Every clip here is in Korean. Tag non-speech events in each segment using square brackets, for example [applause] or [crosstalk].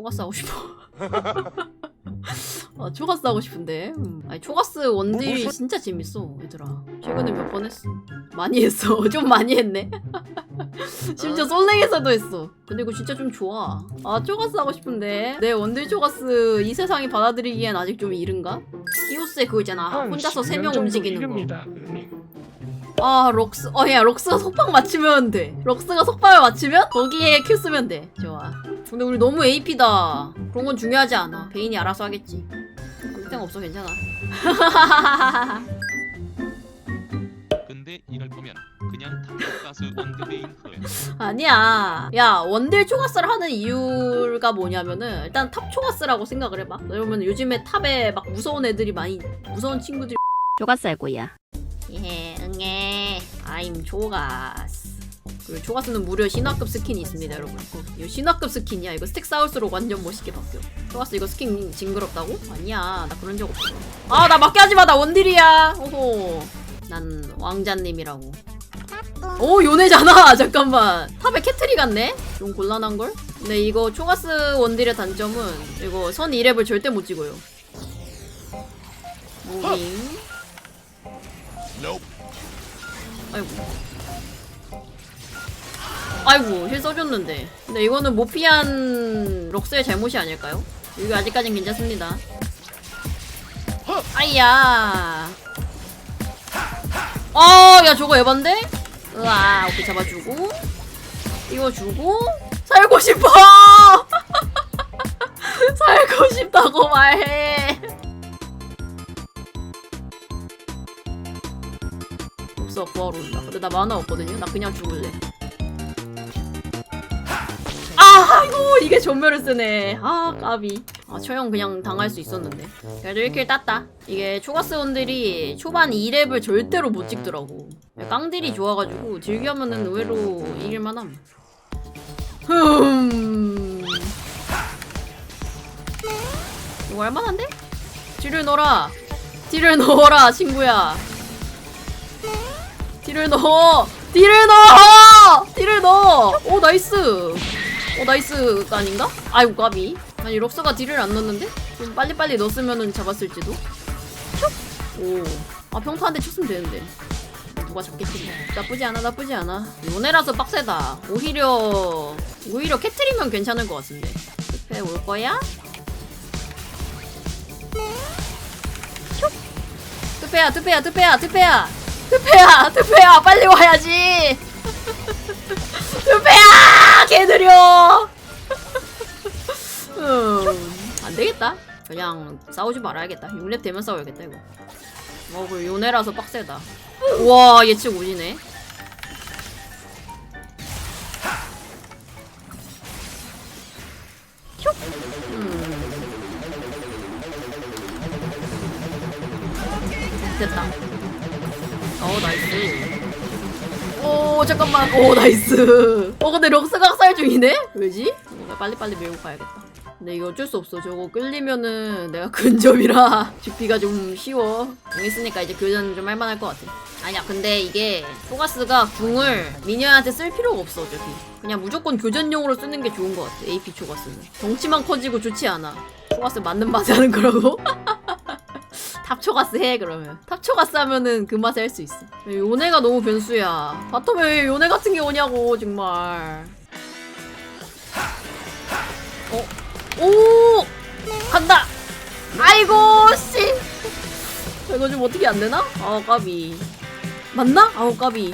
초가스 하고 싶어. 아, 초가스 하고 싶은데. 음. 아니, 초가스 원딜이 진짜 재밌어, 얘들아. 최근에 몇 번 했어. 많이 했어. [laughs] 좀 많이 했네. [laughs] 심지어 솔랭에서도 했어. 근데 이거 진짜 좀 좋아. 아, 초가스 하고 싶은데. 내 원딜 초가스 이 세상이 받아들이기엔 아직 좀 이른가? 히오스의 그거 있잖아. 혼자서 세 명 움직이는 거. 아 록스 어야 록스가 속박 맞추면 돼 록스가 속박을 맞추면 거기에 큐 쓰면 돼 좋아 근데 우리 너무 AP다. 그런 건 중요하지 않아. 베인이 알아서 하겠지. 그땐 없어 괜찮아. [laughs] 근데 이럴 거면 그냥 흐 아니야. 야 원딜 초가스를 하는 이유가 뭐냐면은 일단 탑 초가스라고 생각을 해봐. 왜냐면 요즘에 탑에 막 무서운 애들이 많이 무서운 친구들이 거야. 예, 응애. I'm 조가스. 그리고 조가스는 무려 신화급 스킨이 있습니다, 여러분. 이거 신화급 스킨이야. 이거 스택 쌓을수록 완전 멋있게 바뀌어. 조가스 이거 스킨 징그럽다고? 아니야, 나 그런 적 없어. 아, 나 맞게 하지 마. 나 원딜이야. 오호. 난 왕자님이라고. 오, 요네잖아. [laughs] 잠깐만. 탑에 캐트리 같네? 좀 곤란한걸? 근데 이거 초가스 원딜의 단점은 이거 선 2랩을 절대 못 찍어요. 무빙. 아이고. 아이고, 힐 써줬는데. 근데 이거는 못 피한 럭스의 잘못이 아닐까요? 이거 아직까진 괜찮습니다. 아이야. 아, 야, 저거 에반데? 으아, 오케이, 잡아주고. 이거 주고. 살고 싶어! [laughs] 살고 싶다고 말해. 없어 구하러 온다 근데 나 만화 없거든요 나 그냥 죽을래 이게 전멸을 쓰네. 아 까비. 아 처형 그냥 당할 수 있었는데. 그래도 1킬 땄다. 이게 초가스원들이 초반 2랩을 절대로 못 찍더라고. 깡딜이 좋아가지고 즐겨하면은 의외로 이길만함. 흠. 이거 할만한데? 딜을 넣어라. 딜을 넣어라 친구야. 딜을 넣어! 딜을 넣어! 딜을 넣어! 오 나이스! 오 나이스가 아닌가? 아이고 까비 아니 럭스가 딜을 안 넣는데? 좀 빨리빨리 넣었으면 잡았을지도? 촉! 오. 아 평타 한 대 쳤으면 되는데 누가 잡겠지 나쁘지 않아 나쁘지 않아 요네라서 빡세다 오히려 오히려 캐트리면 괜찮을 것 같은데 숲에 올 거야? 촉! 투페야 투페야 투페야 투페야 투페야 투페야 빨리 와야지 [laughs] 투페야 개 느려. [laughs] 음, 안 되겠다. 그냥 싸우지 말아야겠다. 6렙 되면 싸워야겠다 이거. 어 그리고 요네라서 빡세다. 우와 예측 오지네. 슉. 음. 됐다. 어 나이스 오 잠깐만. 오 나이스. 어 근데 럭스가 학살 중이네? 왜지? 빨리빨리 밀고 가야겠다. 근데 이거 어쩔 수 없어. 저거 끌리면은 내가 근접이라 [laughs] 죽기가 좀 쉬워. 궁 있으니까 이제 교전 좀 할만할 것 같아. 아니야 근데 이게 포가스가 궁을 미니언한테 쓸 필요가 없어 어차피. 그냥 무조건 교전용으로 쓰는 게 좋은 것 같아. AP 초가스는. 덩치만 커지고 좋지 않아. 초가스 맞는 맛에 하는 거라고? [laughs] 탑초가스 해 그러면. 탑초가스 하면은 그 맛에 할 수 있어. 요네가 너무 변수야. 바텀에 왜 요네 같은 게 오냐고 정말. 어? 오! 간다! 아이고 씨! 이거 좀 어떻게 안 되나? 아 까비. 맞나? 아우 까비.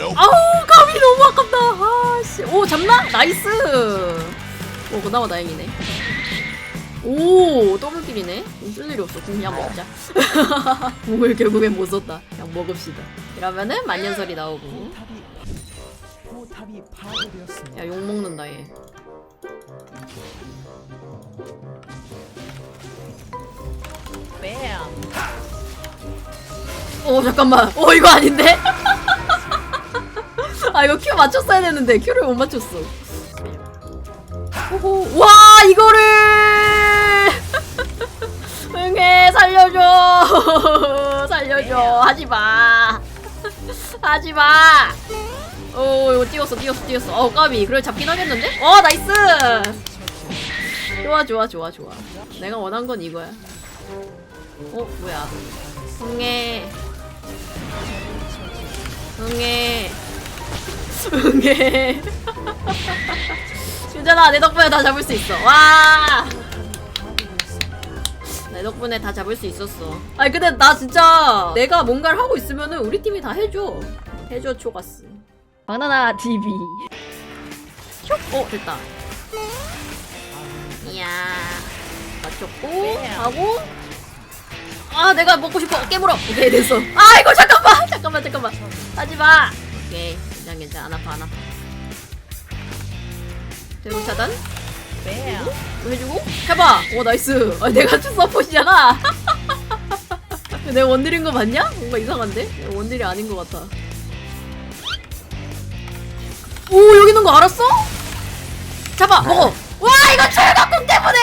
아우 까비! 너무 아깝다. 아씨. 오 잡나? 나이스! 오 그나마 다행이네 오 더블킬이네? 쓸 일이 없어? 그냥 먹자. [laughs] 공을 결국엔 못 썼다. 그냥 먹읍시다. 이러면은 만년설이 나오고. 야 욕 먹는다 얘. 오 잠깐만. 어 이거 아닌데? [laughs] 아 이거 큐 맞췄어야 되는데. 큐를 못 맞췄어 오호 와 이거를. [laughs] 응애 살려줘. [laughs] 살려줘. 하지마. 하지마. [laughs] 오 이거 뛰었어 뛰었어 뛰었어. 어 까비. 그래 잡긴 하겠는데? 어 나이스. 좋아 좋아 좋아 좋아. 내가 원한 건 이거야. 어 뭐야. 응애. 응애. 응애 유전아 내 덕분에 다 잡을 수 있어 와 내 덕분에 다 잡을 수 있었어. 아니 근데 나 진짜 내가 뭔가를 하고 있으면은 우리 팀이 다 해줘. 해줘 초가스. 바나나 TV. 슉! 어 됐다. 이야 맞췄고 하고 아 내가 먹고 싶어 깨물어. 오케이 됐어. 아 이거 잠깐만 잠깐만 잠깐만 하지 마. 오케이 괜찮 괜찮 안 아파 안 아파. 대로 차단. 또 해주고 해봐 오 나이스 아, 내가 투 서폿이잖아 내가 원딜인 거 맞냐? 뭔가 이상한데? 원딜이 아닌 것 같아 오 여기 있는 거 알았어? 잡아 먹어 와 이거 철갑궁 때문에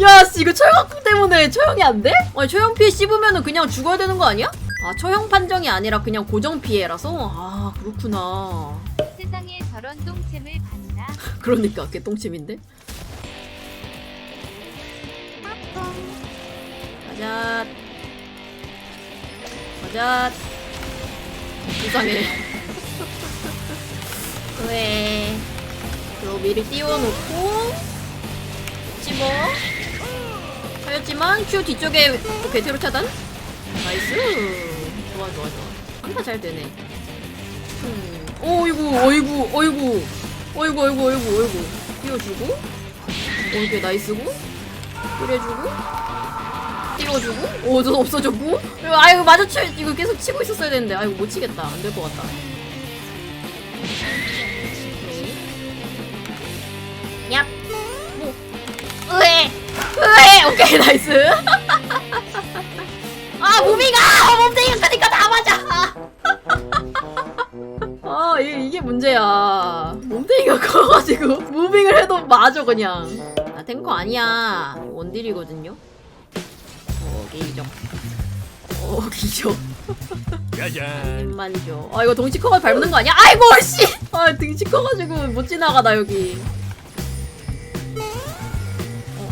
[laughs] 야 씨 이거 철갑궁 때문에 처형이 안 돼? 아니 처형 피해 씹으면 그냥 죽어야 되는 거 아니야? 아 처형 판정이 아니라 그냥 고정 피해라서? 아 그렇구나 세상에 저런 똥챔을 봤나? [laughs] 그러니까 걔 똥침인데. 가자. 가자. 이상해. 왜? 요 미리 띄워놓고 집어. 하였지만 큐 뒤쪽에 베테로 차단. 나이스. 좋아 좋아 좋아. 한타 잘 되네. 음. 어이구 어이구 어이구. 어이구 어이구 어이구 어이구. 띄워주고. 어 이렇게 나이스고 띄워주고. 띄워주고. 오저 없어졌고. 아이고 마주쳐 이거 계속 치고 있었어야 되는데. 아이고 못 치겠다. 안 될 것 같다. 얍. 뭐. 으에. 으에. 오케이 나이스. [laughs] 아 무비가 몸대기 커가지고 [laughs] 무빙을 해도 맞아 그냥. 아 탱커 아니야. 원딜이거든요? 어 게이죠 어 [laughs] 기죠 입만죠. 아 이거 덩치 커가 밟는 거 아니야? 아이고 씨아 등치 커가지고 못 지나가 나 여기. 어.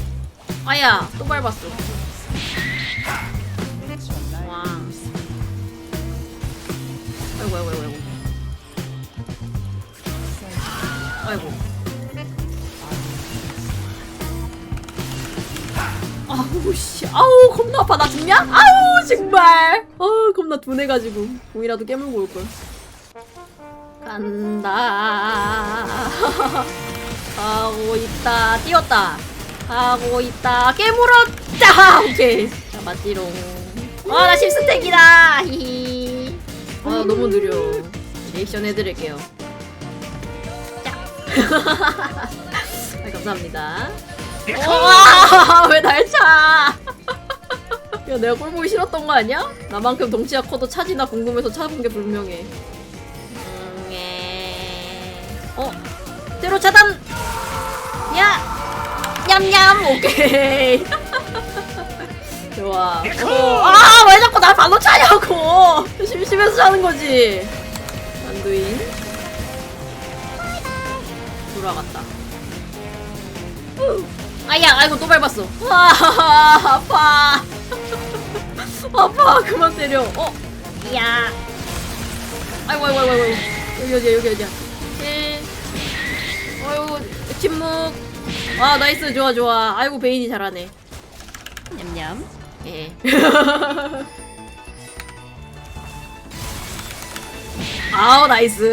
아야 또 밟았어. 와 아이고 아이고 아이고 아이고. 아우 씨, 아우 겁나 아파 나 죽냐? 아우 정말. 아 겁나 둔해가지고 공이라도 깨물고 올 걸. 간다. 가고 있다. 뛰었다. 가고 있다. 깨물었다. 오케이. 자 맞지롱. 아나 십스택이다. 히히. 아 너무 느려. 리액션 해드릴게요. 아, 감사합니다. 와, 왜 날 차? 야, 내가 꼴 보기 싫었던 거 아니야? 나만큼 덩치가 커도 차지나 궁금해서 찾아본 게 분명해. 음, 예. 어, 때로 차단! 야! 냠냠! 오케이. 좋아. 어, 아, 왜 자꾸 나 발로 차냐고! 심심해서 차는 거지. 안두인. 돌아갔다. 아야, 아이고 또 밟았어. 와, 아파. [laughs] 아파, 그만 때려. 어, 야. 아이고, 아이고, 아이고, 아이고. 여기 어디야, 여기 어디야. 예. 아이고, 침묵. 아, 나이스, 좋아, 좋아. 아이고, 베인이 잘하네. 냠냠. 예. [laughs] 아우, 나이스.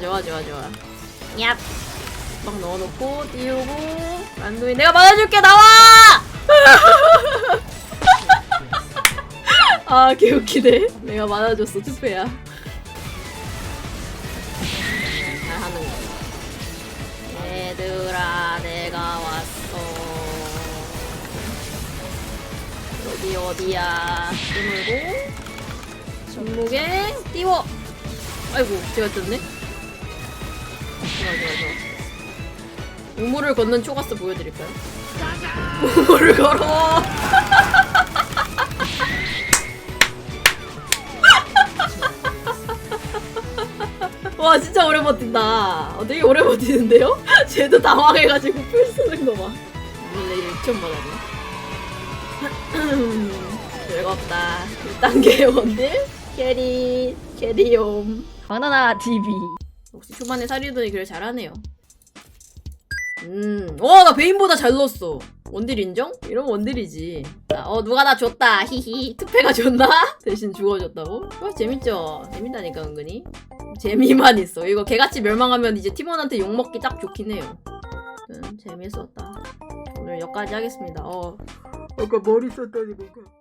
좋아, 좋아, 좋아. 얍. 막 넣어놓고 띄우고 안도이 내가 맞아줄게 나와! [laughs] 아 개웃기네. 내가 맞아줬어 투페야. 잘하는 거. 얘들아 내가 왔어. 여기 어디야? 깨물고 손목에 띄워. 아이고 제가 떴네? 좋아 좋아 좋아 우물을 걷는 초가스 보여드릴까요? 우물을 걸어 [laughs] 와 진짜 오래 버틴다. 어, 되게 오래 버티는데요? [laughs] 쟤도 당황해가지고 풀 쓰는 거 봐. 원래 1점 받았네. 즐겁다. 1단계 원딜 캐리 캐리옴 바나나 TV. 역시 초반에 살리더니 그래 잘하네요. 음, 와, 나 베인보다 잘 넣었어. 원딜 인정? 이러면 원딜이지. 자, 어, 누가 나 줬다. 히히. 투패가 줬나? [laughs] 대신 주워줬다고? 어, 재밌죠? 재밌다니까, 은근히. 재미만 있어. 이거 개같이 멸망하면 이제 팀원한테 욕먹기 딱 좋긴 해요. 음, 재밌었다. 오늘 여기까지 하겠습니다. 어. 아까 머리 썼더니 뭔가.